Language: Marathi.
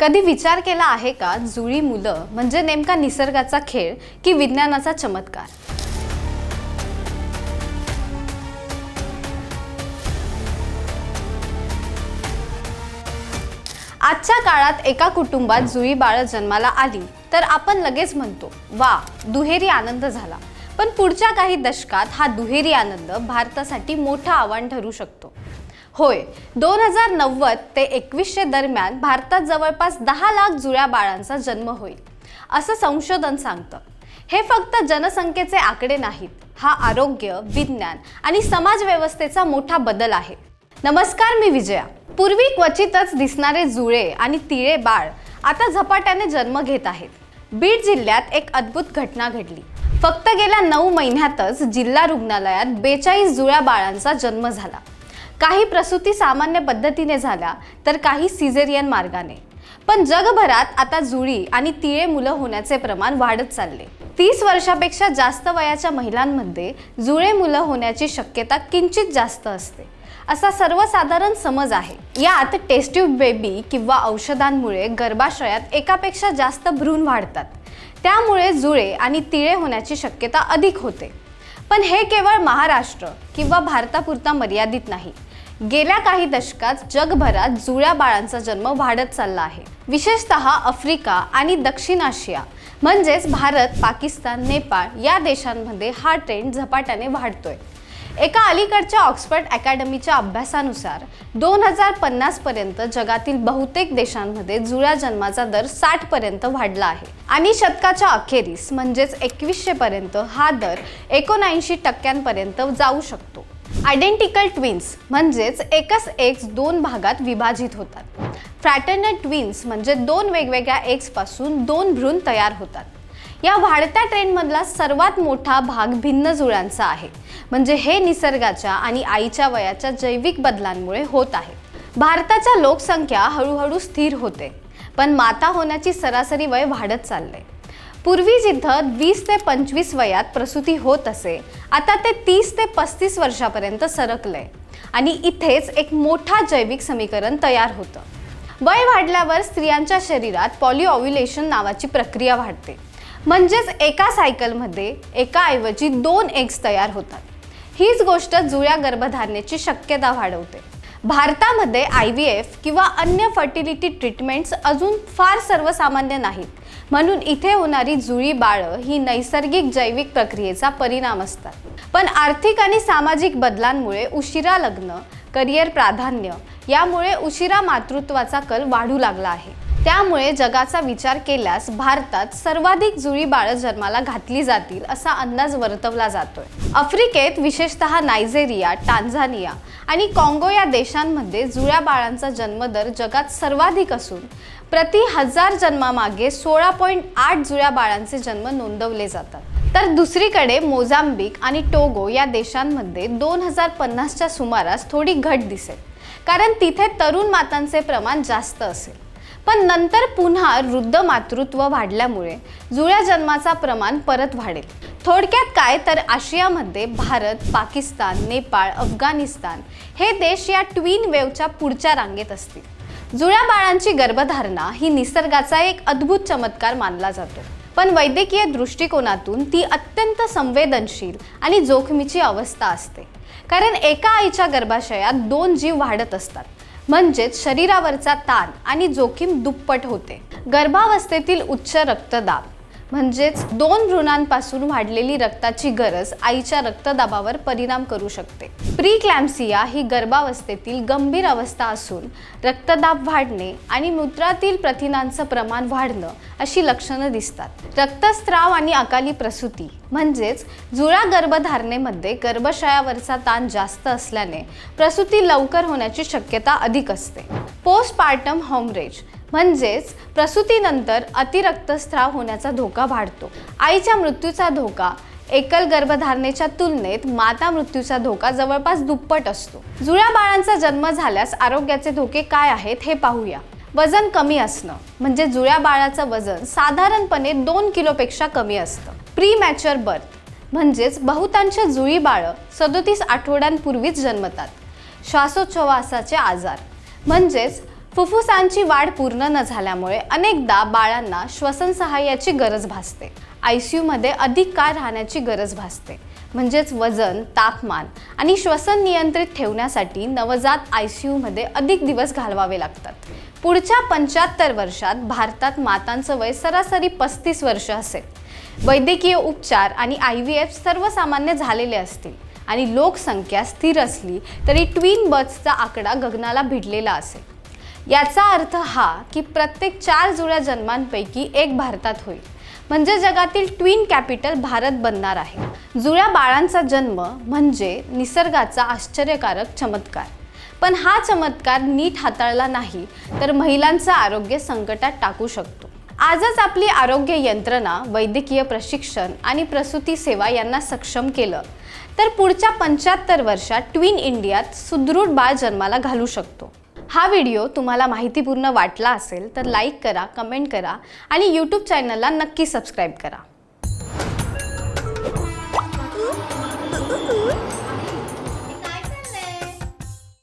कधी विचार केला आहे का जुळी मुलं म्हणजे नेमका निसर्गाचा खेळ की विज्ञानाचा चमत्कार? आजच्या काळात एका कुटुंबात जुळी बाळं जन्माला आली तर आपण लगेच म्हणतो वा दुहेरी आनंद झाला. पण पुढच्या काही दशकात हा दुहेरी आनंद भारतासाठी मोठं आव्हान ठरू शकतो. होय. दोन हजार नव्वद ते एकवीसशे दरम्यान भारतात जवळपास दहा लाख जुळ्या बाळांचा जन्म होईल असं संशोधन सांगतं. हे फक्त जनसंख्येचे आकडे नाहीत हा आरोग्य विज्ञान आणि समाजव्यवस्थेचा मोठा बदल आहे. नमस्कार मी विजया. पूर्वी क्वचितच दिसणारे जुळे आणि तिळे बाळ आता झपाट्याने जन्म घेत आहेत. बीड जिल्ह्यात एक अद्भुत घटना घडली. फक्त गेल्या नऊ महिन्यातच जिल्हा रुग्णालयात बेचाळीस जुळ्या बाळांचा जन्म झाला. काही प्रसूती सामान्य पद्धतीने झाल्या तर काही सिझेरियन मार्गाने. पण जगभरात आता जुळी आणि तिळे मुलं होण्याचे प्रमाण वाढत चालले. तीस वर्षापेक्षा जास्त वयाच्या महिलांमध्ये जुळे मुलं होण्याची शक्यता किंचित जास्त असते. असा सर्वसाधारण समज आहे. यात टेस्ट्यूब बेबी किंवा औषधांमुळे गर्भाशयात एकापेक्षा जास्त भ्रूण वाढतात. त्यामुळे जुळे आणि तिळे होण्याची शक्यता अधिक होते. पण हे केवळ महाराष्ट्र किंवा भारतापुरता मर्यादित नाही. गेल्या काही दशकात जगभरात जुळ्या बाळांचा जन्म वाढत चालला आहे. विशेषतः आफ्रिका आणि दक्षिण आशिया म्हणजेच भारत पाकिस्तान नेपाळ या देशांमध्ये हा ट्रेंड झपाट्याने वाढतोय. एका अलीकडच्या ऑक्सफर्ड अकॅडमीच्या अभ्यासानुसार दोन हजार पन्नासपर्यंत जगातील बहुतेक देशांमध्ये जुळ्या जन्माचा दर साठपर्यंत वाढला आहे. आणि शतकाच्या अखेरीस म्हणजेच एकवीसशेपर्यंत हा दर एकोणऐंशी टक्क्यांपर्यंत जाऊ शकतो. आयडेंटिकल ट्विन्स म्हणजेच एकच एक्स दोन भागात विभाजित होतात. फ्रॅटर्नल ट्विन्स म्हणजे दोन वेगवेगळ्या एक्सपासून दोन भ्रूण तयार होतात. या वाढत्या ट्रेंडमधला सर्वात मोठा भाग भिन्न जुळ्यांचा आहे. म्हणजे हे निसर्गाच्या आणि आईच्या वयाच्या जैविक बदलांमुळे होत आहे. भारताच्या लोकसंख्या हळूहळू स्थिर होते. पण माता होण्याची सरासरी वय वाढत चालले पूर्वी जिथं वीस ते पंचवीस वयात प्रसूती होत असे. आता ते तीस ते पस्तीस वर्षापर्यंत सरकलंय. आणि इथेच एक मोठा जैविक समीकरण तयार होतं. वय वाढल्यावर स्त्रियांच्या शरीरात पॉलिओव्युलेशन नावाची प्रक्रिया वाढते. म्हणजेच एका सायकलमध्ये एकाऐवजी दोन एग्स तयार होतात. हीच गोष्ट जुळ्या गर्भधारणेची शक्यता वाढवते. भारतामध्ये आय व्ही एफ किंवा अन्य फर्टिलिटी ट्रीटमेंट्स अजून फार सर्वसामान्य नाहीत. म्हणून इथे होणारी जुळी बाळं ही नैसर्गिक जैविक प्रक्रियेचा परिणाम असतात. पण आर्थिक आणि सामाजिक बदलांमुळे उशिरा लग्न करिअर प्राधान्य यामुळे उशिरा मातृत्वाचा कल वाढू लागला आहे. त्यामुळे जगाचा विचार केल्यास भारतात सर्वाधिक जुळी बाळं जन्माला घातली जातील असा अंदाज वर्तवला जातोय. आफ्रिकेत विशेषतः नायजेरिया टांझानिया आणि काँगो या देशांमध्ये जुळ्या बाळांचा जन्मदर जगात सर्वाधिक असून प्रति हजार जन्मामागे सोळा पॉईंट आठ जुळ्या बाळांचे जन्म नोंदवले जातात. तर दुसरीकडे मोझांबिक आणि टोगो या देशांमध्ये दोन हजार पन्नासच्या सुमारास थोडी घट दिसेल. कारण तिथे तरुण मातांचे प्रमाण जास्त असेल. पण नंतर पुन्हा वृद्ध मातृत्व वाढल्यामुळे जुळ्या जन्माचा प्रमाण परत वाढेल. थोडक्यात काय? तर आशियामध्ये भारत पाकिस्तान नेपाळ अफगाणिस्तान हे देश या ट्विन वेवच्या पुढच्या रांगेत असतील. जुळ्या बाळांची गर्भधारणा ही निसर्गाचा एक अद्भुत चमत्कार मानला जातो. पण वैद्यकीय दृष्टिकोनातून ती अत्यंत संवेदनशील आणि जोखमीची अवस्था असते. कारण एका आईच्या गर्भाशयात दोन जीव वाढत असतात. म्हणजेच शरीरावरचा ताण आणि जोखीम दुप्पट होते. गर्भावस्थेतील उच्च रक्तदाब म्हणजेच दोन भ्रूणांपासून वाढलेली रक्ताची गरज आईच्या रक्तदाबावर परिणाम करू शकते. प्रीक्लॅम्सिया ही गर्भावस्थेतील गंभीर अवस्था असून रक्तदाब वाढणे आणि मूत्रातील प्रथिनांचं प्रमाण वाढणं अशी लक्षणं दिसतात. रक्तस्त्राव आणि अकाली प्रसूती म्हणजेच जुळ्या गर्भधारणेमध्ये गर्भाशयावरचा ताण जास्त असल्याने प्रसूती लवकर होण्याची शक्यता अधिक असते. पोस्टपार्टम होमरेज म्हणजेच प्रसूतीनंतर अतिरक्तस्राव होण्याचा धोका वाढतो. आईच्या मृत्यूचा धोका एकल गर्भधारणेच्या तुलनेत माता मृत्यूचा धोका जवळपास दुप्पट असतो. जुळ्या बाळांचा जन्म झाल्यास आरोग्याचे धोके काय आहेत हे पाहूया. वजन कमी असणं म्हणजे जुळ्या बाळाचं वजन साधारणपणे दोन किलोपेक्षा कमी असतं. प्री मॅच्युअर बर्थ म्हणजेच बहुतांश जुळी बाळं सदोतीस आठवड्यांपूर्वीच जन्मतात. श्वासोच्छवासाचे आजार म्हणजेच फुफ्फुसांची वाढ पूर्ण न झाल्यामुळे अनेकदा बाळांना श्वसन सहाय्याची गरज भासते. आय सी यूमध्ये अधिक काळ राहण्याची गरज भासते. म्हणजेच वजन तापमान आणि श्वसन नियंत्रित ठेवण्यासाठी नवजात आय सी यूमध्ये अधिक दिवस घालवावे लागतात. पुढच्या पंच्याहत्तर वर्षात भारतात मातांचं वय सरासरी पस्तीस वर्ष असेल. वैद्यकीय उपचार आणि आय व्ही एफ सर्वसामान्य झालेले असतील आणि लोकसंख्या स्थिर असली तरी ट्विन बर्थचा आकडा गगनाला भिडलेला असेल. याचा अर्थ हा की प्रत्येक चार जुळ्या जन्मांपैकी एक भारतात होईल. म्हणजे जगातील ट्विन कॅपिटल भारत बनणार आहे. जुळ्या बाळांचा जन्म म्हणजे निसर्गाचा आश्चर्यकारक चमत्कार. पण हा चमत्कार नीट हाताळला नाही तर महिलांचं आरोग्य संकटात टाकू शकतो. आजच आपली आरोग्य यंत्रणा वैद्यकीय प्रशिक्षण आणि प्रसूती सेवा यांना सक्षम केलं तर पुढच्या पंच्याहत्तर वर्षात ट्विन इंडियात सुदृढ बाळ जन्माला घालू शकतो. हा व्हिडिओ तुम्हाला माहितीपूर्ण वाटला असेल तर लाईक करा कमेंट करा आणि यूट्यूब चॅनलला नक्की सबस्क्राईब करा.